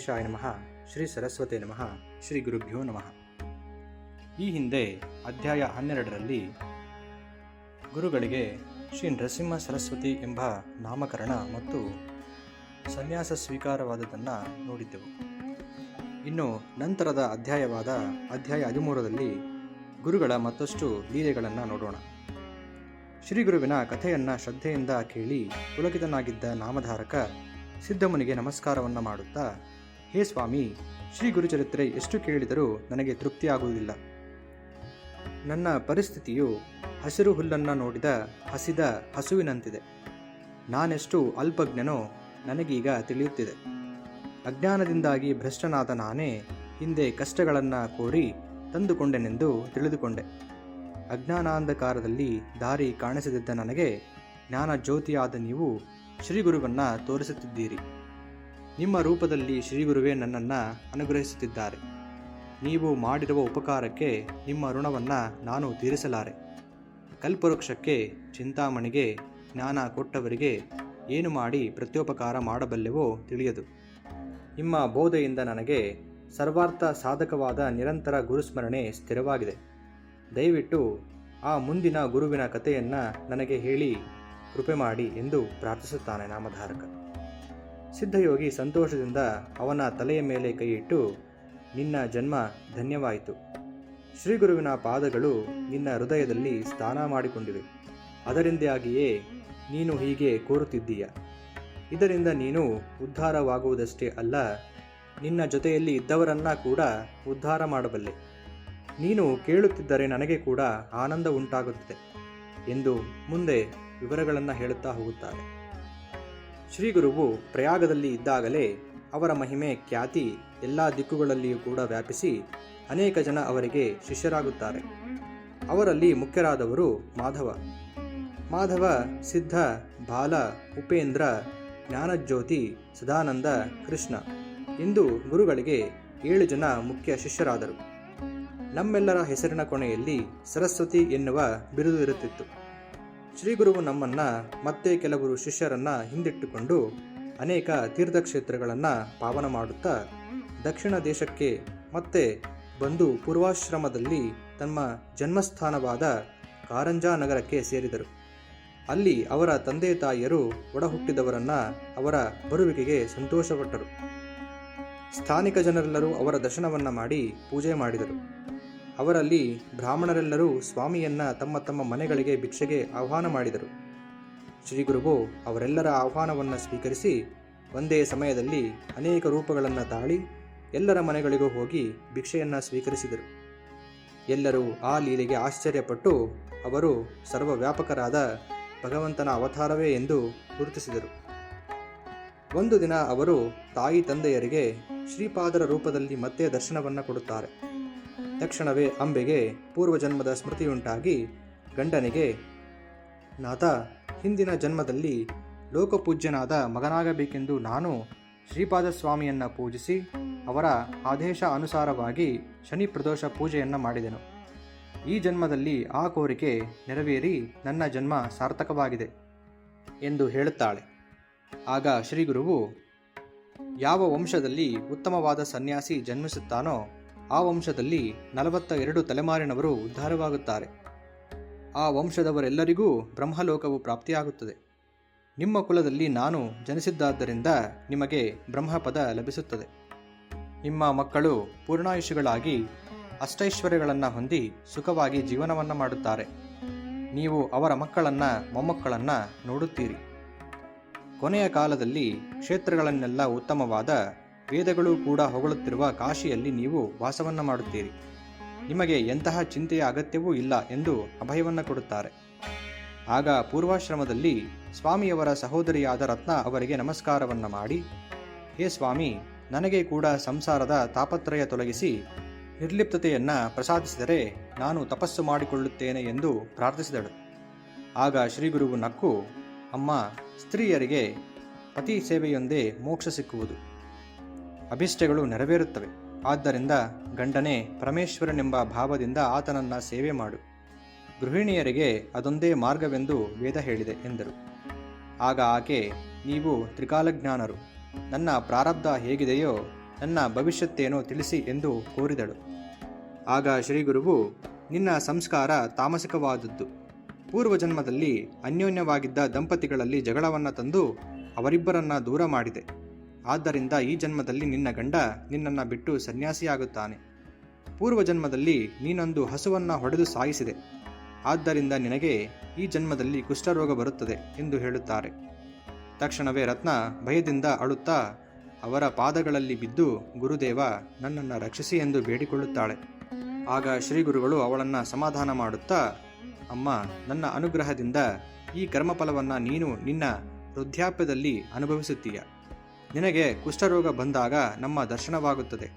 ಗಣೇಶಾಯ ನಮಃ. ಶ್ರೀ ಸರಸ್ವತಿ ನಮಃ. ಶ್ರೀ ಗುರುಭ್ಯೋ ನಮಃ. ಈ ಹಿಂದೆ ಅಧ್ಯಾಯ ಹನ್ನೆರಡರಲ್ಲಿ ಗುರುಗಳಿಗೆ ಶ್ರೀ ನರಸಿಂಹ ಸರಸ್ವತಿ ಎಂಬ ನಾಮಕರಣ ಮತ್ತು ಸನ್ಯಾಸ ಸ್ವೀಕಾರವಾದದನ್ನು ನೋಡಿದ್ದೆವು. ಇನ್ನು ನಂತರದ ಅಧ್ಯಾಯವಾದ ಅಧ್ಯಾಯ ಹದಿಮೂರರಲ್ಲಿ ಗುರುಗಳ ಮತ್ತಷ್ಟು ಲೀಲೆಗಳನ್ನು ನೋಡೋಣ. ಶ್ರೀ ಗುರುವಿನ ಕಥೆಯನ್ನು ಶ್ರದ್ಧೆಯಿಂದ ಕೇಳಿ ಪುಲಕಿತನಾಗಿದ್ದ ನಾಮಧಾರಕ ಸಿದ್ಧಮುನಿಗೆ ನಮಸ್ಕಾರವನ್ನು ಮಾಡುತ್ತಾ ಹೇ ಸ್ವಾಮಿ, ಶ್ರೀ ಗುರುಚರಿತ್ರೆ ಎಷ್ಟು ಕೇಳಿದರೂ ನನಗೆ ತೃಪ್ತಿಯಾಗುವುದಿಲ್ಲ. ನನ್ನ ಪರಿಸ್ಥಿತಿಯು ಹಸಿರು ಹುಲ್ಲನ್ನು ನೋಡಿದ ಹಸಿದ ಹಸುವಿನಂತಿದೆ. ನಾನೆಷ್ಟು ಅಲ್ಪಜ್ಞನೋ ನನಗೀಗ ತಿಳಿಯುತ್ತಿದೆ. ಅಜ್ಞಾನದಿಂದಾಗಿ ಭ್ರಷ್ಟನಾದ ನಾನೇ ಹಿಂದೆ ಕಷ್ಟಗಳನ್ನು ಕೋರಿ ತಂದುಕೊಂಡೆನೆಂದು ತಿಳಿದುಕೊಂಡೆ. ಅಜ್ಞಾನಾಂಧಕಾರದಲ್ಲಿ ದಾರಿ ಕಾಣಿಸದಿದ್ದ ನನಗೆ ಜ್ಞಾನ ಜ್ಯೋತಿಯಾದ ನೀವು ಶ್ರೀಗುರುವನ್ನು ತೋರಿಸುತ್ತಿದ್ದೀರಿ. ನಿಮ್ಮ ರೂಪದಲ್ಲಿ ಶ್ರೀಗುರುವೇ ನನ್ನನ್ನು ಅನುಗ್ರಹಿಸುತ್ತಿದ್ದಾರೆ. ನೀವು ಮಾಡಿರುವ ಉಪಕಾರಕ್ಕೆ ನಿಮ್ಮ ಋಣವನ್ನು ನಾನು ತೀರಿಸಲಾರೆ. ಕಲ್ಪವೃಕ್ಷಕ್ಕೆ, ಚಿಂತಾಮಣಿಗೆ, ಜ್ಞಾನ ಕೊಟ್ಟವರಿಗೆ ಏನು ಮಾಡಿ ಪ್ರತ್ಯೋಪಕಾರ ಮಾಡಬಲ್ಲೆವೋ ತಿಳಿಯದು. ನಿಮ್ಮ ಬೋಧೆಯಿಂದ ನನಗೆ ಸರ್ವಾರ್ಥ ಸಾಧಕವಾದ ನಿರಂತರ ಗುರುಸ್ಮರಣೆ ಸ್ಥಿರವಾಗಿದೆ. ದಯವಿಟ್ಟು ಆ ಮುಂದಿನ ಗುರುವಿನ ಕಥೆಯನ್ನು ನನಗೆ ಹೇಳಿ ಕೃಪೆ ಮಾಡಿ ಎಂದು ಪ್ರಾರ್ಥಿಸುತ್ತಾನೆ ನಾಮಧಾರಕ. ಸಿದ್ಧಯೋಗಿ ಸಂತೋಷದಿಂದ ಅವನ ತಲೆಯ ಮೇಲೆ ಕೈಯಿಟ್ಟು, ನಿನ್ನ ಜನ್ಮ ಧನ್ಯವಾಯಿತು. ಶ್ರೀಗುರುವಿನ ಪಾದಗಳು ನಿನ್ನ ಹೃದಯದಲ್ಲಿ ಸ್ನಾನ ಮಾಡಿಕೊಂಡಿವೆ. ಅದರಿಂದಾಗಿಯೇ ನೀನು ಹೀಗೆ ಕೋರುತ್ತಿದ್ದೀಯ. ಇದರಿಂದ ನೀನು ಉದ್ಧಾರವಾಗುವುದಷ್ಟೇ ಅಲ್ಲ, ನಿನ್ನ ಜೊತೆಯಲ್ಲಿ ಇದ್ದವರನ್ನ ಕೂಡ ಉದ್ಧಾರ ಮಾಡಬಲ್ಲೆ. ನೀನು ಕೇಳುತ್ತಿದ್ದರೆ ನನಗೆ ಕೂಡ ಆನಂದ ಉಂಟಾಗುತ್ತದೆ ಎಂದು ಮುಂದೆ ವಿವರಗಳನ್ನು ಹೇಳುತ್ತಾ ಹೋಗುತ್ತಾರೆ. ಶ್ರೀಗುರುವು ಪ್ರಯಾಗದಲ್ಲಿ ಇದ್ದಾಗಲೇ ಅವರ ಮಹಿಮೆ ಖ್ಯಾತಿ ಎಲ್ಲ ದಿಕ್ಕುಗಳಲ್ಲಿಯೂ ಕೂಡ ವ್ಯಾಪಿಸಿ ಅನೇಕ ಜನ ಅವರಿಗೆ ಶಿಷ್ಯರಾಗುತ್ತಾರೆ. ಅವರಲ್ಲಿ ಮುಖ್ಯರಾದವರು ಮಾಧವ. ಮಾಧವ, ಸಿದ್ಧ, ಬಾಲ, ಉಪೇಂದ್ರ, ಜ್ಞಾನಜ್ಯೋತಿ, ಸದಾನಂದ, ಕೃಷ್ಣ ಇಂದು ಗುರುಗಳಿಗೆ ಏಳು ಜನ ಮುಖ್ಯ ಶಿಷ್ಯರಾದರು. ನಮ್ಮೆಲ್ಲರ ಹೆಸರಿನ ಕೊನೆಯಲ್ಲಿ ಸರಸ್ವತಿ ಎನ್ನುವ ಬಿರುದು ಇರುತ್ತಿತ್ತು. ಶ್ರೀಗುರುವು ನಮ್ಮನ್ನ ಮತ್ತೆ ಕೆಲವರು ಶಿಷ್ಯರನ್ನ ಹಿಂದಿಟ್ಟುಕೊಂಡು ಅನೇಕ ತೀರ್ಥಕ್ಷೇತ್ರಗಳನ್ನು ಪಾವನ ಮಾಡುತ್ತಾ ದಕ್ಷಿಣ ದೇಶಕ್ಕೆ ಮತ್ತೆ ಬಂದು ಪೂರ್ವಾಶ್ರಮದಲ್ಲಿ ತಮ್ಮ ಜನ್ಮಸ್ಥಾನವಾದ ಕಾರಂಜಾ ನಗರಕ್ಕೆ ಸೇರಿದರು. ಅಲ್ಲಿ ಅವರ ತಂದೆ ತಾಯಿಯರು ಒಡಹುಟ್ಟಿದವರನ್ನು ಅವರ ಬರುವಿಕೆಗೆ ಸಂತೋಷಪಟ್ಟರು. ಸ್ಥಾನಿಕ ಜನರೆಲ್ಲರೂ ಅವರ ದರ್ಶನವನ್ನ ಮಾಡಿ ಪೂಜೆ ಮಾಡಿದರು. ಅವರಲ್ಲಿ ಬ್ರಾಹ್ಮಣರೆಲ್ಲರೂ ಸ್ವಾಮಿಯನ್ನ ತಮ್ಮ ತಮ್ಮ ಮನೆಗಳಿಗೆ ಭಿಕ್ಷೆಗೆ ಆಹ್ವಾನ ಮಾಡಿದರು. ಶ್ರೀಗುರುವು ಅವರೆಲ್ಲರ ಆಹ್ವಾನವನ್ನು ಸ್ವೀಕರಿಸಿ ಒಂದೇ ಸಮಯದಲ್ಲಿ ಅನೇಕ ರೂಪಗಳನ್ನು ತಾಳಿ ಎಲ್ಲರ ಮನೆಗಳಿಗೂ ಹೋಗಿ ಭಿಕ್ಷೆಯನ್ನು ಸ್ವೀಕರಿಸಿದರು. ಎಲ್ಲರೂ ಆ ಲೀಲೆಗೆ ಆಶ್ಚರ್ಯಪಟ್ಟು ಅವರು ಸರ್ವವ್ಯಾಪಕರಾದ ಭಗವಂತನ ಅವತಾರವೇ ಎಂದು ಗುರುತಿಸಿದರು. ಒಂದು ದಿನ ಅವರು ತಾಯಿ ತಂದೆಯರಿಗೆ ಶ್ರೀಪಾದರ ರೂಪದಲ್ಲಿ ಮತ್ತೆ ದರ್ಶನವನ್ನು ಕೊಡುತ್ತಾರೆ. ತಕ್ಷಣವೇ ಅಂಬೆಗೆ ಪೂರ್ವಜನ್ಮದ ಸ್ಮೃತಿಯುಂಟಾಗಿ ಗಂಡನಿಗೆ, ನಾಥ, ಹಿಂದಿನ ಜನ್ಮದಲ್ಲಿ ಲೋಕಪೂಜ್ಯನಾದ ಮಗನಾಗಬೇಕೆಂದು ನಾನು ಶ್ರೀಪಾದಸ್ವಾಮಿಯನ್ನು ಪೂಜಿಸಿ ಅವರ ಆದೇಶ ಅನುಸಾರವಾಗಿ ಶನಿ ಪ್ರದೋಷ ಪೂಜೆಯನ್ನು ಮಾಡಿದೆನು. ಈ ಜನ್ಮದಲ್ಲಿ ಆ ಕೋರಿಕೆ ನೆರವೇರಿ ನನ್ನ ಜನ್ಮ ಸಾರ್ಥಕವಾಗಿದೆ ಎಂದು ಹೇಳುತ್ತಾಳೆ. ಆಗ ಶ್ರೀಗುರುವು, ಯಾವ ವಂಶದಲ್ಲಿ ಉತ್ತಮವಾದ ಸನ್ಯಾಸಿ ಜನ್ಮಿಸುತ್ತಾನೋ ಆ ವಂಶದಲ್ಲಿ ನಲವತ್ತ ಎರಡು ತಲೆಮಾರಿನವರು ಉದ್ಧಾರವಾಗುತ್ತಾರೆ. ಆ ವಂಶದವರೆಲ್ಲರಿಗೂ ಬ್ರಹ್ಮಲೋಕವು ಪ್ರಾಪ್ತಿಯಾಗುತ್ತದೆ. ನಿಮ್ಮ ಕುಲದಲ್ಲಿ ನಾನು ಜನಿಸಿದ್ದಾದ್ದರಿಂದ ನಿಮಗೆ ಬ್ರಹ್ಮಪದ ಲಭಿಸುತ್ತದೆ. ನಿಮ್ಮ ಮಕ್ಕಳು ಪೂರ್ಣಾಯುಷಿಗಳಾಗಿ ಅಷ್ಟೈಶ್ವರ್ಯಗಳನ್ನು ಹೊಂದಿ ಸುಖವಾಗಿ ಜೀವನವನ್ನು ಮಾಡುತ್ತಾರೆ. ನೀವು ಅವರ ಮಕ್ಕಳನ್ನು, ಮೊಮ್ಮಕ್ಕಳನ್ನು ನೋಡುತ್ತೀರಿ. ಕೊನೆಯ ಕಾಲದಲ್ಲಿ ಕ್ಷೇತ್ರಗಳನ್ನೆಲ್ಲ ಉತ್ತಮವಾದ ವೇದಗಳು ಕೂಡ ಹೊಗಳುತ್ತಿರುವ ಕಾಶಿಯಲ್ಲಿ ನೀವು ವಾಸವನ್ನು ಮಾಡುತ್ತೀರಿ. ನಿಮಗೆ ಎಂತಹ ಚಿಂತೆಯ ಅಗತ್ಯವೂ ಇಲ್ಲ ಎಂದು ಅಭಯವನ್ನು ಕೊಡುತ್ತಾರೆ. ಆಗ ಪೂರ್ವಾಶ್ರಮದಲ್ಲಿ ಸ್ವಾಮಿಯವರ ಸಹೋದರಿಯಾದ ರತ್ನ ಅವರಿಗೆ ನಮಸ್ಕಾರವನ್ನು ಮಾಡಿ, ಹೇ ಸ್ವಾಮಿ, ನನಗೆ ಕೂಡ ಸಂಸಾರದ ತಾಪತ್ರಯ ತೊಲಗಿಸಿ ನಿರ್ಲಿಪ್ತತೆಯನ್ನು ಪ್ರಸಾದಿಸಿದರೆ ನಾನು ತಪಸ್ಸು ಮಾಡಿಕೊಳ್ಳುತ್ತೇನೆ ಎಂದು ಪ್ರಾರ್ಥಿಸಿದಳು. ಆಗ ಶ್ರೀಗುರುವು ನಕ್ಕು, ಅಮ್ಮ, ಸ್ತ್ರೀಯರಿಗೆ ಪತಿ ಸೇವೆಯೊಂದೇ ಮೋಕ್ಷ ಸಿಕ್ಕುವುದು. ಅಭಿಷ್ಟಗಳು ನೆರವೇರುತ್ತವೆ. ಆದ್ದರಿಂದ ಗಂಡನೇ, ಪರಮೇಶ್ವರನೆಂಬ ಭಾವದಿಂದ ಆತನನ್ನ ಸೇವೆ ಮಾಡು. ಗೃಹಿಣಿಯರಿಗೆ ಅದೊಂದೇ ಮಾರ್ಗವೆಂದು ವೇದ ಹೇಳಿದೆ, ಎಂದರು. ಆಗ ಆಕೆ, ನೀವು ತ್ರಿಕಾಲಜ್ಞಾನರು. ನನ್ನ ಪ್ರಾರಬ್ಧ ಹೇಗಿದೆಯೋ, ನನ್ನ ಭವಿಷ್ಯತ್ತೇನೋ ತಿಳಿಸಿ ಎಂದು ಕೋರಿದಳು. ಆಗ ಶ್ರೀಗುರುವು, ನಿನ್ನ ಸಂಸ್ಕಾರ ತಾಮಸಿಕವಾದದ್ದು. ಪೂರ್ವಜನ್ಮದಲ್ಲಿ ಅನ್ಯೋನ್ಯವಾಗಿದ್ದ ದಂಪತಿಗಳಲ್ಲಿ ಜಗಳವನ್ನು ತಂದು ಅವರಿಬ್ಬರನ್ನ ದೂರ ಮಾಡಿದೆ. ಆದ್ದರಿಂದ ಈ ಜನ್ಮದಲ್ಲಿ ನಿನ್ನ ಗಂಡ ನಿನ್ನನ್ನು ಬಿಟ್ಟು ಸನ್ಯಾಸಿಯಾಗುತ್ತಾನೆ. ಪೂರ್ವ ಜನ್ಮದಲ್ಲಿ ನೀನೊಂದು ಹಸುವನ್ನು ಹೊಡೆದು ಸಾಯಿಸಿದೆ. ಆದ್ದರಿಂದ ನಿನಗೆ ಈ ಜನ್ಮದಲ್ಲಿ ಕುಷ್ಠರೋಗ ಬರುತ್ತದೆ ಎಂದು ಹೇಳುತ್ತಾರೆ. ತಕ್ಷಣವೇ ರತ್ನ ಭಯದಿಂದ ಅಳುತ್ತಾ ಅವರ ಪಾದಗಳಲ್ಲಿ ಬಿದ್ದು ಗುರುದೇವ ನನ್ನನ್ನು ರಕ್ಷಿಸಿ ಎಂದು ಬೇಡಿಕೊಳ್ಳುತ್ತಾಳೆ. ಆಗ ಶ್ರೀಗುರುಗಳು ಅವಳನ್ನು ಸಮಾಧಾನ ಮಾಡುತ್ತಾ, ಅಮ್ಮ, ನನ್ನ ಅನುಗ್ರಹದಿಂದ ಈ ಕರ್ಮಫಲವನ್ನು ನೀನು ನಿನ್ನ ವೃದ್ಧಾಪ್ಯದಲ್ಲಿ ಅನುಭವಿಸುತ್ತೀಯ. ನಿನಗೆ ಕುಷ್ಠರೋಗ ಬಂದಾಗ ನಮ್ಮ ದರ್ಶನವಾಗುತ್ತದೆ.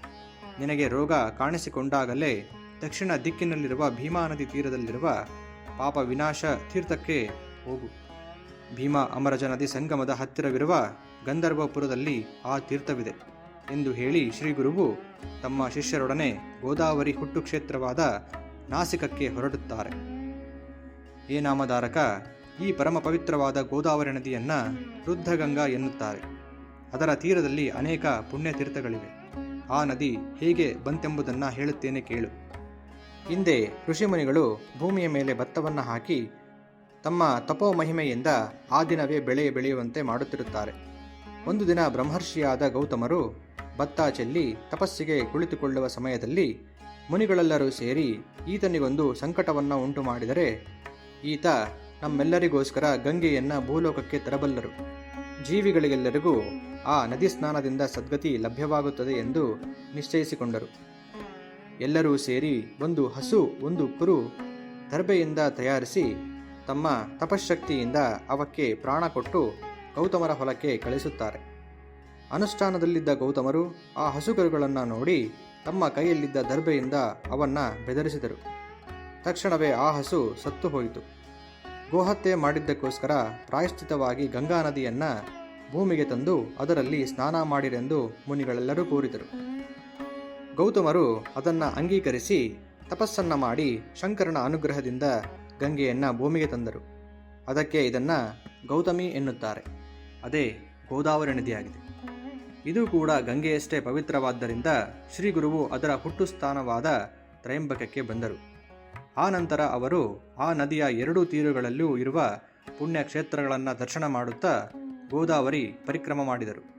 ನಿನಗೆ ರೋಗ ಕಾಣಿಸಿಕೊಂಡಾಗಲೇ ದಕ್ಷಿಣ ದಿಕ್ಕಿನಲ್ಲಿರುವ ಭೀಮಾ ನದಿ ತೀರದಲ್ಲಿರುವ ಪಾಪ ವಿನಾಶ ತೀರ್ಥಕ್ಕೆ ಹೋಗು. ಭೀಮಾ ಅಮರಜ ನದಿ ಸಂಗಮದ ಹತ್ತಿರವಿರುವ ಗಂಧರ್ವಪುರದಲ್ಲಿ ಆ ತೀರ್ಥವಿದೆ ಎಂದು ಹೇಳಿ ಶ್ರೀಗುರುವು ತಮ್ಮ ಶಿಷ್ಯರೊಡನೆ ಗೋದಾವರಿ ಹುಟ್ಟು ಕ್ಷೇತ್ರವಾದ ನಾಸಿಕಕ್ಕೆ ಹೊರಡುತ್ತಾರೆ. ಏ ನಾಮಧಾರಕ, ಈ ಪರಮ ಪವಿತ್ರವಾದ ಗೋದಾವರಿ ನದಿಯನ್ನು ವೃದ್ಧಗಂಗಾ ಎನ್ನುತ್ತಾರೆ. ಅದರ ತೀರದಲ್ಲಿ ಅನೇಕ ಪುಣ್ಯತೀರ್ಥಗಳಿವೆ. ಆ ನದಿ ಹೇಗೆ ಬಂತೆಂಬುದನ್ನು ಹೇಳುತ್ತೇನೆ ಕೇಳು. ಹಿಂದೆ ಋಷಿಮುನಿಗಳು ಭೂಮಿಯ ಮೇಲೆ ಭತ್ತವನ್ನು ಹಾಕಿ ತಮ್ಮ ತಪೋ ಮಹಿಮೆಯಿಂದ ಆ ದಿನವೇ ಬೆಳೆ ಬೆಳೆಯುವಂತೆ ಮಾಡುತ್ತಿರುತ್ತಾರೆ. ಒಂದು ದಿನ ಬ್ರಹ್ಮರ್ಷಿಯಾದ ಗೌತಮರು ಭತ್ತ ಚೆಲ್ಲಿ ತಪಸ್ಸಿಗೆ ಕುಳಿತುಕೊಳ್ಳುವ ಸಮಯದಲ್ಲಿ ಮುನಿಗಳೆಲ್ಲರೂ ಸೇರಿ ಈತನಿಗೊಂದು ಸಂಕಟವನ್ನು ಉಂಟು ಮಾಡಿದರೆ ಈತ ನಮ್ಮೆಲ್ಲರಿಗೋಸ್ಕರ ಗಂಗೆಯನ್ನು ಭೂಲೋಕಕ್ಕೆ ತರಬಲ್ಲರು. ಜೀವಿಗಳಿಗೆಲ್ಲರಿಗೂ ಆ ನದಿ ಸ್ನಾನದಿಂದ ಸದ್ಗತಿ ಲಭ್ಯವಾಗುತ್ತದೆ ಎಂದು ನಿಶ್ಚಯಿಸಿಕೊಂಡರು. ಎಲ್ಲರೂ ಸೇರಿ ಒಂದು ಹಸು, ಒಂದು ಕುರು ದರ್ಬೆಯಿಂದ ತಯಾರಿಸಿ ತಮ್ಮ ತಪಶಕ್ತಿಯಿಂದ ಅವಕ್ಕೆ ಪ್ರಾಣ ಕೊಟ್ಟು ಗೌತಮರ ಹೊಲಕ್ಕೆ ಕಳಿಸುತ್ತಾರೆ. ಅನುಷ್ಠಾನದಲ್ಲಿದ್ದ ಗೌತಮರು ಆ ಹಸುಗರುಗಳನ್ನು ನೋಡಿ ತಮ್ಮ ಕೈಯಲ್ಲಿದ್ದ ದರ್ಬೆಯಿಂದ ಅವನ್ನ ಬೆದರಿಸಿದರು. ತಕ್ಷಣವೇ ಆ ಹಸು ಸತ್ತು ಹೋಯಿತು. ಗೋಹತ್ಯೆ ಮಾಡಿದ್ದಕ್ಕೋಸ್ಕರ ಪ್ರಾಯಶ್ಚಿತವಾಗಿ ಗಂಗಾ ನದಿಯನ್ನು ಭೂಮಿಗೆ ತಂದು ಅದರಲ್ಲಿ ಸ್ನಾನ ಮಾಡಿರೆಂದು ಮುನಿಗಳೆಲ್ಲರೂ ಕೋರಿದರು. ಗೌತಮರು ಅದನ್ನು ಅಂಗೀಕರಿಸಿ ತಪಸ್ಸನ್ನ ಮಾಡಿ ಶಂಕರನ ಅನುಗ್ರಹದಿಂದ ಗಂಗೆಯನ್ನು ಭೂಮಿಗೆ ತಂದರು. ಅದಕ್ಕೆ ಇದನ್ನು ಗೌತಮಿ ಎನ್ನುತ್ತಾರೆ. ಅದೇ ಗೋದಾವರಿ ನದಿಯಾಗಿದೆ. ಇದು ಕೂಡ ಗಂಗೆಯಷ್ಟೇ ಪವಿತ್ರವಾದ್ದರಿಂದ ಶ್ರೀ ಗುರುವು ಅದರ ಹುಟ್ಟು ಸ್ಥಾನವಾದ ತ್ರಯಂಬಕಕ್ಕೆ ಬಂದರು. ಆ ನಂತರ ಅವರು ಆ ನದಿಯ ಎರಡೂ ತೀರುಗಳಲ್ಲೂ ಇರುವ ಪುಣ್ಯಕ್ಷೇತ್ರಗಳನ್ನು ದರ್ಶನ ಮಾಡುತ್ತಾ ಗೋದಾವರಿ ಪರಿಕ್ರಮ ಮಾಡಿದರು.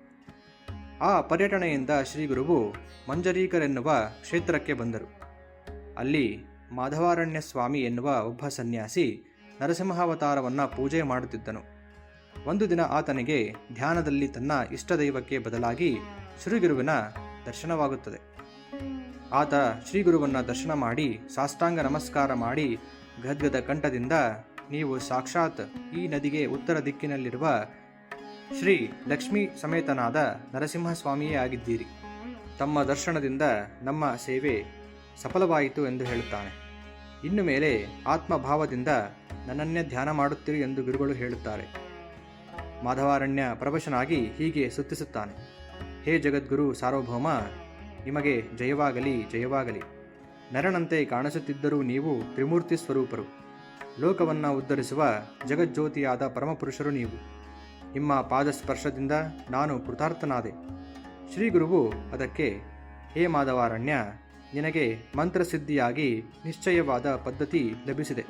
ಆ ಪರ್ಯಟನೆಯಿಂದ ಶ್ರೀಗುರುವು ಮಂಜರೀಕರೆನ್ನುವ ಕ್ಷೇತ್ರಕ್ಕೆ ಬಂದರು. ಅಲ್ಲಿ ಮಾಧವಾರಣ್ಯ ಸ್ವಾಮಿ ಎನ್ನುವ ಒಬ್ಬ ಸನ್ಯಾಸಿ ನರಸಿಂಹಾವತಾರವನ್ನು ಪೂಜೆ ಮಾಡುತ್ತಿದ್ದನು. ಒಂದು ದಿನ ಆತನಿಗೆ ಧ್ಯಾನದಲ್ಲಿ ತನ್ನ ಇಷ್ಟದೈವಕ್ಕೆ ಬದಲಾಗಿ ಶ್ರೀಗುರುವಿನ ದರ್ಶನವಾಗುತ್ತದೆ. ಆತ ಶ್ರೀಗುರುವನ್ನು ದರ್ಶನ ಮಾಡಿ, ಸಾಷ್ಟಾಂಗ ನಮಸ್ಕಾರ ಮಾಡಿ ಗದ್ಗದ ಕಂಠದಿಂದ ನೀವು ಸಾಕ್ಷಾತ್ ಈ ನದಿಗೆ ಉತ್ತರ ದಿಕ್ಕಿನಲ್ಲಿರುವ ಶ್ರೀ ಲಕ್ಷ್ಮೀ ಸಮೇತನಾದ ನರಸಿಂಹಸ್ವಾಮಿಯೇ ಆಗಿದ್ದೀರಿ. ತಮ್ಮ ದರ್ಶನದಿಂದ ನಮ್ಮ ಸೇವೆ ಸಫಲವಾಯಿತು ಎಂದು ಹೇಳುತ್ತಾನೆ. ಇನ್ನು ಮೇಲೆ ಆತ್ಮಭಾವದಿಂದ ನನ್ನನ್ನೇ ಧ್ಯಾನ ಮಾಡುತ್ತೀರಿ ಎಂದು ಗುರುಗಳು ಹೇಳುತ್ತಾರೆ. ಮಾಧವಾರಣ್ಯ ಪ್ರವಶನಾಗಿ ಹೀಗೆ ಸುತ್ತಿಸುತ್ತಾನೆ. ಹೇ ಜಗದ್ಗುರು ಸಾರ್ವಭೌಮ ನಿಮಗೆ ಜಯವಾಗಲಿ ಜಯವಾಗಲಿ. ನರನಂತೆ ಕಾಣಿಸುತ್ತಿದ್ದರೂ ನೀವು ತ್ರಿಮೂರ್ತಿ ಸ್ವರೂಪರು. ಲೋಕವನ್ನು ಉದ್ಧರಿಸುವ ಜಗಜ್ಯೋತಿಯಾದ ಪರಮಪುರುಷರು ನೀವು. ನಿಮ್ಮ ಪಾದಸ್ಪರ್ಶದಿಂದ ನಾನು ಕೃತಾರ್ಥನಾದೆ. ಶ್ರೀಗುರುವು ಅದಕ್ಕೆ, ಹೇ ಮಾಧವಾರಣ್ಯ, ನಿನಗೆ ಮಂತ್ರಸಿದ್ಧಿಯಾಗಿ ನಿಶ್ಚಯವಾದ ಪದ್ಧತಿ ಲಭಿಸಿದೆ.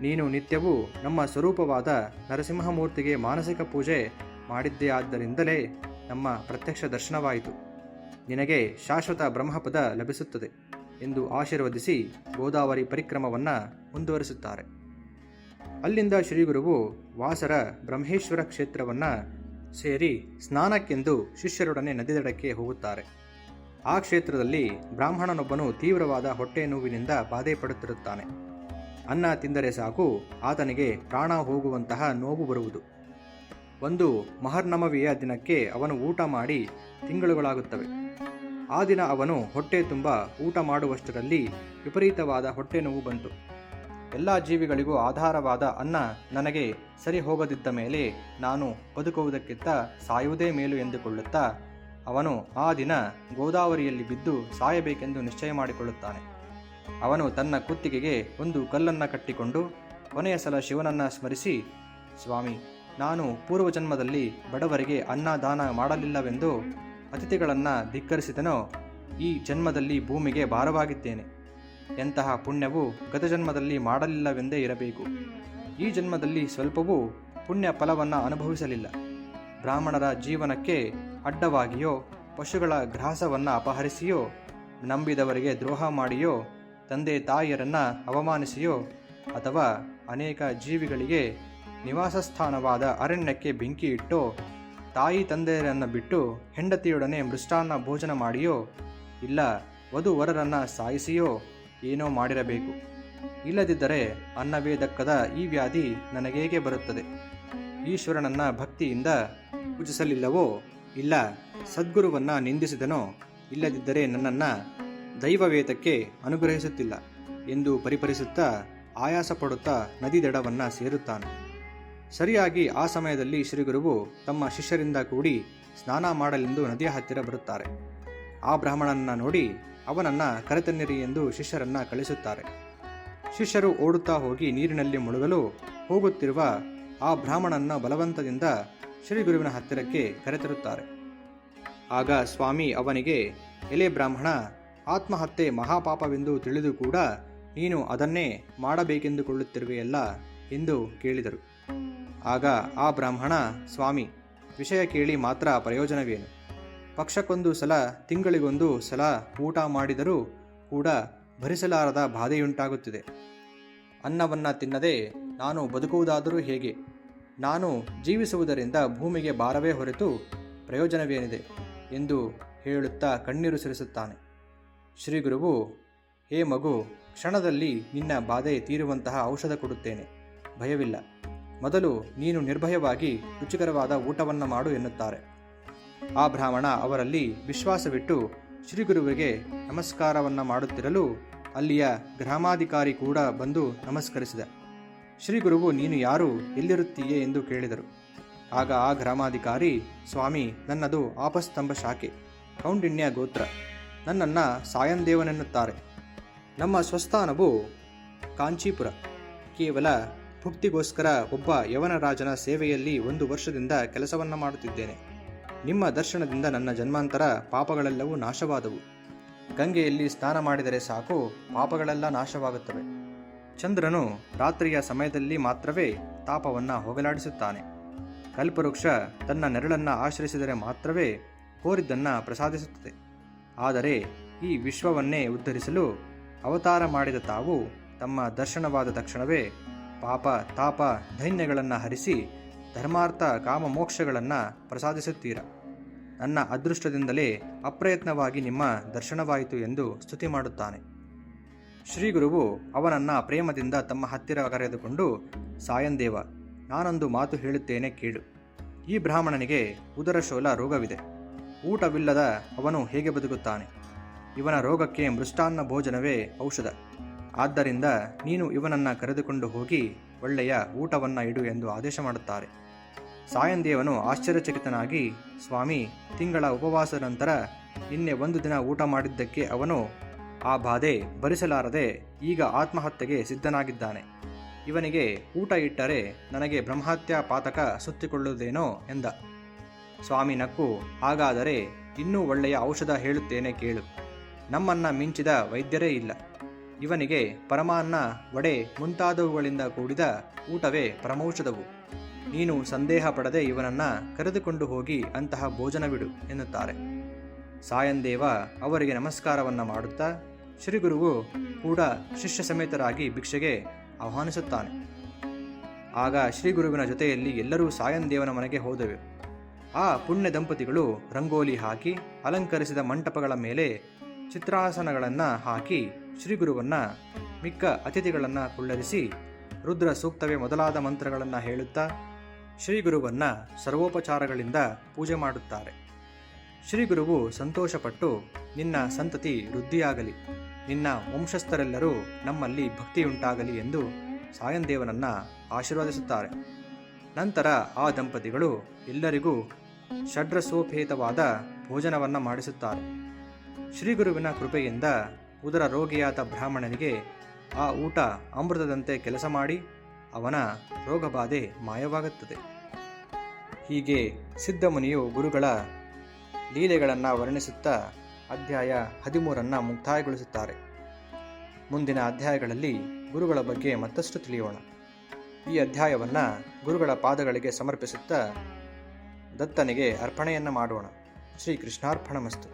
ನೀನು ನಿತ್ಯವೂ ನಮ್ಮ ಸ್ವರೂಪವಾದ ನರಸಿಂಹಮೂರ್ತಿಗೆ ಮಾನಸಿಕ ಪೂಜೆ ಮಾಡಿದ್ದೇ ಆದ್ದರಿಂದಲೇ ನಮ್ಮ ಪ್ರತ್ಯಕ್ಷ ದರ್ಶನವಾಯಿತು. ನಿನಗೆ ಶಾಶ್ವತ ಬ್ರಹ್ಮಪದ ಲಭಿಸುತ್ತದೆ ಎಂದು ಆಶೀರ್ವದಿಸಿ ಗೋದಾವರಿ ಪರಿಕ್ರಮವನ್ನು ಮುಂದುವರಿಸುತ್ತಾರೆ. ಅಲ್ಲಿಂದ ಶ್ರೀಗುರುವು ವಾಸರ ಬ್ರಹ್ಮೇಶ್ವರ ಕ್ಷೇತ್ರವನ್ನು ಸೇರಿ ಸ್ನಾನಕ್ಕೆಂದು ಶಿಷ್ಯರೊಡನೆ ನದಿ ದಡಕ್ಕೆ ಹೋಗುತ್ತಾರೆ. ಆ ಕ್ಷೇತ್ರದಲ್ಲಿ ಬ್ರಾಹ್ಮಣನೊಬ್ಬನು ತೀವ್ರವಾದ ಹೊಟ್ಟೆ ನೋವಿನಿಂದ ಬಾಧೆ ಪಡುತ್ತಿರುತ್ತಾನೆ. ಅನ್ನ ತಿಂದರೆ ಸಾಕು, ಆತನಿಗೆ ಪ್ರಾಣ ಹೋಗುವಂತಹ ನೋವು ಬರುವುದು. ಒಂದು ಮಹರ್ನಮವಿಯ ದಿನಕ್ಕೆ ಅವನು ಊಟ ಮಾಡಿ ತಿಂಗಳುಗಳಾಗುತ್ತವೆ. ಆ ದಿನ ಅವನು ಹೊಟ್ಟೆ ತುಂಬ ಊಟ ಮಾಡುವಷ್ಟರಲ್ಲಿ ವಿಪರೀತವಾದ ಹೊಟ್ಟೆ ನೋವು ಬಂತು. ಎಲ್ಲ ಜೀವಿಗಳಿಗೂ ಆಧಾರವಾದ ಅನ್ನ ನನಗೆ ಸರಿ ಹೋಗದಿದ್ದ ಮೇಲೆ ನಾನು ಬದುಕುವುದಕ್ಕಿಂತ ಸಾಯುವುದೇ ಮೇಲು ಎಂದುಕೊಳ್ಳುತ್ತಾ, ಅವನು ಆ ದಿನ ಗೋದಾವರಿಯಲ್ಲಿ ಬಿದ್ದು ಸಾಯಬೇಕೆಂದು ನಿಶ್ಚಯ ಮಾಡಿಕೊಳ್ಳುತ್ತಾನೆ. ಅವನು ತನ್ನ ಕುತ್ತಿಗೆಗೆ ಒಂದು ಕಲ್ಲನ್ನು ಕಟ್ಟಿಕೊಂಡು ಕೊನೆಯ ಸಲ ಶಿವನನ್ನು ಸ್ಮರಿಸಿ, ಸ್ವಾಮಿ, ನಾನು ಪೂರ್ವಜನ್ಮದಲ್ಲಿ ಬಡವರಿಗೆ ಅನ್ನದಾನ ಮಾಡಲಿಲ್ಲವೆಂದು ಅತಿಥಿಗಳನ್ನು ಧಿಕ್ಕರಿಸಿದನೋ ಈ ಜನ್ಮದಲ್ಲಿ ಭೂಮಿಗೆ ಭಾರವಾಗಿದ್ದೇನೆ. ಎಂತಹ ಪುಣ್ಯವು ಗತ ಜನ್ಮದಲ್ಲಿ ಮಾಡಲಿಲ್ಲವೆಂದೇ ಇರಬೇಕು. ಈ ಜನ್ಮದಲ್ಲಿ ಸ್ವಲ್ಪವೂ ಪುಣ್ಯ ಫಲವನ್ನು ಅನುಭವಿಸಲಿಲ್ಲ. ಬ್ರಾಹ್ಮಣರ ಜೀವನಕ್ಕೆ ಅಡ್ಡವಾಗಿಯೋ, ಪಶುಗಳ ಗ್ರಾಸವನ್ನು ಅಪಹರಿಸಿಯೋ, ನಂಬಿದವರಿಗೆ ದ್ರೋಹ ಮಾಡಿಯೋ, ತಂದೆ ತಾಯಿಯರನ್ನು ಅವಮಾನಿಸಿಯೋ, ಅಥವಾ ಅನೇಕ ಜೀವಿಗಳಿಗೆ ನಿವಾಸ ಸ್ಥಾನವಾದ ಅರಣ್ಯಕ್ಕೆ ಬೆಂಕಿ ಇಟ್ಟೋ ತಾಯಿ ತಂದೆಯರನ್ನು ಬಿಟ್ಟು ಹೆಂಡತಿಯೊಡನೆ ಮೃಷ್ಟಾನ್ನ ಭೋಜನ ಮಾಡಿಯೋ, ಇಲ್ಲ ವಧು ವರರನ್ನು ಸಾಯಿಸಿಯೋ ಏನೋ ಮಾಡಿರಬೇಕು. ಇಲ್ಲದಿದ್ದರೆ ಅನ್ನವೇ ದಕ್ಕದ ಈ ವ್ಯಾಧಿ ನನಗೇಗೆ ಬರುತ್ತದೆ? ಈಶ್ವರನನ್ನ ಭಕ್ತಿಯಿಂದ ಪೂಜಿಸಲಿಲ್ಲವೋ, ಇಲ್ಲ ಸದ್ಗುರುವನ್ನ ನಿಂದಿಸಿದನೋ, ಇಲ್ಲದಿದ್ದರೆ ನನ್ನನ್ನು ದೈವವೇತಕ್ಕೆ ಅನುಗ್ರಹಿಸುತ್ತಿಲ್ಲ ಎಂದು ಪರಿಪರಿಸುತ್ತಾ ಆಯಾಸ ಪಡುತ್ತಾ ನದಿ ದಡವನ್ನು ಸೇರುತ್ತಾನೆ. ಸರಿಯಾಗಿ ಆ ಸಮಯದಲ್ಲಿ ಶ್ರೀಗುರುವು ತಮ್ಮ ಶಿಷ್ಯರಿಂದ ಕೂಡಿ ಸ್ನಾನ ಮಾಡಲೆಂದು ನದಿಯ ಹತ್ತಿರ ಬರುತ್ತಾರೆ. ಆ ಬ್ರಾಹ್ಮಣನನ್ನ ನೋಡಿ ಅವನನ್ನ ಕರೆತನ್ನಿರಿ ಎಂದು ಶಿಷ್ಯರನ್ನ ಕಳಿಸುತ್ತಾರೆ. ಶಿಷ್ಯರು ಓಡುತ್ತಾ ಹೋಗಿ ನೀರಿನಲ್ಲಿ ಮುಳುಗಲು ಹೋಗುತ್ತಿರುವ ಆ ಬ್ರಾಹ್ಮಣನ ಬಲವಂತದಿಂದ ಶ್ರೀಗುರುವಿನ ಹತ್ತಿರಕ್ಕೆ ಕರೆತರುತ್ತಾರೆ. ಆಗ ಸ್ವಾಮಿ ಅವನಿಗೆ, ಎಲೆ ಬ್ರಾಹ್ಮಣ, ಆತ್ಮಹತ್ಯೆ ಮಹಾಪಾಪವೆಂದು ತಿಳಿದು ಕೂಡ ನೀನು ಅದನ್ನೇ ಮಾಡಬೇಕೆಂದುಕೊಳ್ಳುತ್ತಿರುವೆಯಲ್ಲ? ಎಂದು ಕೇಳಿದರು. ಆಗ ಆ ಬ್ರಾಹ್ಮಣ, ಸ್ವಾಮಿ, ವಿಷಯ ಕೇಳಿ ಮಾತ್ರ ಪ್ರಯೋಜನವೇನು? ಪಕ್ಷಕ್ಕೊಂದು ಸಲ, ತಿಂಗಳಿಗೊಂದು ಸಲ ಊಟ ಮಾಡಿದರೂ ಕೂಡ ಭರಿಸಲಾರದ ಬಾಧೆಯುಂಟಾಗುತ್ತಿದೆ. ಅನ್ನವನ್ನು ತಿನ್ನದೆ ನಾನು ಬದುಕುವುದಾದರೂ ಹೇಗೆ? ನಾನು ಜೀವಿಸುವುದರಿಂದ ಭೂಮಿಗೆ ಭಾರವೇ ಹೊರತು ಪ್ರಯೋಜನವೇನಿದೆ? ಎಂದು ಹೇಳುತ್ತಾ ಕಣ್ಣೀರು ಸುರಿಸುತ್ತಾನೆ. ಶ್ರೀಗುರುವು ಹೇ ಮಗು, ಕ್ಷಣದಲ್ಲಿ ನಿನ್ನ ಬಾಧೆ ತೀರುವಂತಹ ಔಷಧ ಕೊಡುತ್ತೇನೆ. ಭಯವಿಲ್ಲ. ಮೊದಲು ನೀನು ನಿರ್ಭಯವಾಗಿ ರುಚಿಕರವಾದ ಊಟವನ್ನು ಮಾಡು ಎನ್ನುತ್ತಾರೆ. ಆ ಬ್ರಾಹ್ಮಣ ಅವರಲ್ಲಿ ವಿಶ್ವಾಸವಿಟ್ಟು ಶ್ರೀಗುರುವಿಗೆ ನಮಸ್ಕಾರವನ್ನು ಮಾಡುತ್ತಿರಲು ಅಲ್ಲಿಯ ಗ್ರಾಮಾಧಿಕಾರಿ ಕೂಡ ಬಂದು ನಮಸ್ಕರಿಸಿದ. ಶ್ರೀಗುರುವು, ನೀನು ಯಾರು? ಎಲ್ಲಿರುತ್ತೀಯೇ? ಎಂದು ಕೇಳಿದರು. ಆಗ ಆ ಗ್ರಾಮಾಧಿಕಾರಿ, ಸ್ವಾಮಿ, ನನ್ನದು ಆಪಸ್ತಂಭ ಶಾಖೆ, ಕೌಂಡಿಣ್ಯ ಗೋತ್ರ. ನನ್ನನ್ನು ಸಾಯಂದೇವನೆನ್ನುತ್ತಾರೆ. ನಮ್ಮ ಸ್ವಸ್ಥಾನವು ಕಾಂಚೀಪುರ. ಕೇವಲ ಭುಕ್ತಿಗೋಸ್ಕರ ಒಬ್ಬ ಯವನ ರಾಜನ ಸೇವೆಯಲ್ಲಿ ಒಂದು ವರ್ಷದಿಂದ ಕೆಲಸವನ್ನು ಮಾಡುತ್ತಿದ್ದೇನೆ. ನಿಮ್ಮ ದರ್ಶನದಿಂದ ನನ್ನ ಜನ್ಮಾಂತರ ಪಾಪಗಳೆಲ್ಲವೂ ನಾಶವಾದವು. ಗಂಗೆಯಲ್ಲಿ ಸ್ನಾನ ಮಾಡಿದರೆ ಸಾಕು, ಪಾಪಗಳೆಲ್ಲ ನಾಶವಾಗುತ್ತವೆ. ಚಂದ್ರನು ರಾತ್ರಿಯ ಸಮಯದಲ್ಲಿ ಮಾತ್ರವೇ ತಾಪವನ್ನು ಹೋಗಲಾಡಿಸುತ್ತಾನೆ. ಕಲ್ಪವೃಕ್ಷ ತನ್ನ ನೆರಳನ್ನು ಆಶ್ರಯಿಸಿದರೆ ಮಾತ್ರವೇ ಕೋರಿದ್ದನ್ನು ಪ್ರಸಾದಿಸುತ್ತದೆ. ಆದರೆ ಈ ವಿಶ್ವವನ್ನೇ ಉದ್ಧರಿಸಲು ಅವತಾರ ಮಾಡಿದ ತಾವು ತಮ್ಮ ದರ್ಶನವಾದ ತಕ್ಷಣವೇ ಪಾಪ, ತಾಪ ದೈನ್ಯಗಳನ್ನು ಹರಿಸಿ ಧರ್ಮಾರ್ಥ, ಕಾಮ ಮೋಕ್ಷಗಳನ್ನು ಪ್ರಸಾದಿಸುತ್ತೀರ. ನನ್ನ ಅದೃಷ್ಟದಿಂದಲೇ ಅಪ್ರಯತ್ನವಾಗಿ ನಿಮ್ಮ ದರ್ಶನವಾಯಿತು ಎಂದು ಸ್ತುತಿ ಮಾಡುತ್ತಾನೆ. ಶ್ರೀಗುರುವು ಅವನನ್ನ ಪ್ರೇಮದಿಂದ ತಮ್ಮ ಹತ್ತಿರ ಕರೆದುಕೊಂಡು ಸಾಯಂದೇವ ನಾನೊಂದು ಮಾತು ಹೇಳುತ್ತೇನೆ ಕೇಳು. ಈ ಬ್ರಾಹ್ಮಣನಿಗೆ ಉದರಶೋಲ ರೋಗವಿದೆ. ಊಟವಿಲ್ಲದ ಅವನು ಹೇಗೆ ಬದುಕುತ್ತಾನೆ? ಇವನ ರೋಗಕ್ಕೆ ಮೃಷ್ಟಾನ್ನ ಭೋಜನವೇ ಔಷಧ. ಆದ್ದರಿಂದ ನೀನು ಇವನನ್ನು ಕರೆದುಕೊಂಡು ಹೋಗಿ ಒಳ್ಳೆಯ ಊಟವನ್ನು ಇಡು ಎಂದು ಆದೇಶ ಮಾಡುತ್ತಾರೆ. ಸಾಯಂದೇವನು ಆಶ್ಚರ್ಯಚಕಿತನಾಗಿ, ಸ್ವಾಮಿ, ತಿಂಗಳ ಉಪವಾಸದ ನಂತರ ನಿನ್ನೆ ಒಂದು ದಿನ ಊಟ ಮಾಡಿದ್ದಕ್ಕೆ ಅವನು ಆ ಬಾಧೆ ಭರಿಸಲಾರದೆ ಈಗ ಆತ್ಮಹತ್ಯೆಗೆ ಸಿದ್ಧನಾಗಿದ್ದಾನೆ. ಇವನಿಗೆ ಊಟ ಇಟ್ಟರೆ ನನಗೆ ಬ್ರಹ್ಮಹತ್ಯಾ ಪಾತಕ ಸುತ್ತಿಕೊಳ್ಳುವುದೇನೋ ಎಂದ. ಸ್ವಾಮಿ ನಕ್ಕು, ಹಾಗಾದರೆ ಇನ್ನೂ ಒಳ್ಳೆಯ ಔಷಧ ಹೇಳುತ್ತೇನೆ ಕೇಳು. ನಮ್ಮನ್ನ ಮಿಂಚಿದ ವೈದ್ಯರೇ ಇಲ್ಲ. ಇವನಿಗೆ ಪರಮಾನ್ನ ವಡೆ ಮುಂತಾದವುಗಳಿಂದ ಕೂಡಿದ ಊಟವೇ ಪರಮೌಷಧವು ನೀನು ಸಂದೇಹ ಪಡದೆ ಇವನನ್ನ ಕರೆದುಕೊಂಡು ಹೋಗಿ ಅಂತಹ ಭೋಜನವಿಡು, ಎನ್ನುತ್ತಾರೆ. ಸಾಯಂದೇವ ಅವರಿಗೆ ನಮಸ್ಕಾರವನ್ನ ಮಾಡುತ್ತಾ, ಶ್ರೀಗುರುವು ಕೂಡ ಶಿಷ್ಯ ಸಮೇತರಾಗಿ ಭಿಕ್ಷೆಗೆ ಆಹ್ವಾನಿಸುತ್ತಾನೆ. ಆಗ ಶ್ರೀಗುರುವಿನ ಜೊತೆಯಲ್ಲಿ ಎಲ್ಲರೂ ಸಾಯಂದೇವನ ಮನೆಗೆ ಹೋದೆವು. ಆ ಪುಣ್ಯ ದಂಪತಿಗಳು ರಂಗೋಲಿ ಹಾಕಿ, ಅಲಂಕರಿಸಿದ ಮಂಟಪಗಳ ಮೇಲೆ ಚಿತ್ರಾಸನಗಳನ್ನು ಹಾಕಿ ಶ್ರೀಗುರುವನ್ನ ಮಿಕ್ಕ ಅತಿಥಿಗಳನ್ನು ಕುಳ್ಳರಿಸಿ ರುದ್ರ ಸೂಕ್ತವೇ ಮೊದಲಾದ ಮಂತ್ರಗಳನ್ನು ಹೇಳುತ್ತಾ ಶ್ರೀಗುರುವನ್ನ ಸರ್ವೋಪಚಾರಗಳಿಂದ ಪೂಜೆ ಮಾಡುತ್ತಾರೆ. ಶ್ರೀಗುರುವು ಸಂತೋಷಪಟ್ಟು ನಿನ್ನ ಸಂತತಿ ವೃದ್ಧಿಯಾಗಲಿ. ನಿನ್ನ ವಂಶಸ್ಥರೆಲ್ಲರೂ ನಮ್ಮಲ್ಲಿ ಭಕ್ತಿಯುಂಟಾಗಲಿ ಎಂದು ಸಾಯಂದೇವನನ್ನ ಆಶೀರ್ವದಿಸುತ್ತಾರೆ. ನಂತರ ಆ ದಂಪತಿಗಳು ಎಲ್ಲರಿಗೂ ಷಡ್ರಸೋಪೇತವಾದ ಭೋಜನವನ್ನ ಮಾಡಿಸುತ್ತಾರೆ. ಶ್ರೀಗುರುವಿನ ಕೃಪೆಯಿಂದ ಉದರ ರೋಗಿಯಾದ ಬ್ರಾಹ್ಮಣನಿಗೆ ಆ ಊಟ ಅಮೃತದಂತೆ ಕೆಲಸ ಮಾಡಿ ಅವನ ರೋಗಬಾಧೆ ಮಾಯವಾಗುತ್ತದೆ. ಹೀಗೆ ಸಿದ್ಧಮುನಿಯು ಗುರುಗಳ ಲೀಲೆಗಳನ್ನು ವರ್ಣಿಸುತ್ತಾ ಅಧ್ಯಾಯ ಹದಿಮೂರನ್ನು ಮುಕ್ತಾಯಗೊಳಿಸುತ್ತಾರೆ. ಮುಂದಿನ ಅಧ್ಯಾಯಗಳಲ್ಲಿ ಗುರುಗಳ ಬಗ್ಗೆ ಮತ್ತಷ್ಟು ತಿಳಿಯೋಣ. ಈ ಅಧ್ಯಾಯವನ್ನು ಗುರುಗಳ ಪಾದಗಳಿಗೆ ಸಮರ್ಪಿಸುತ್ತಾ ದತ್ತನಿಗೆ ಅರ್ಪಣೆಯನ್ನು ಮಾಡೋಣ. ಶ್ರೀ ಕೃಷ್ಣಾರ್ಪಣಮಸ್ತು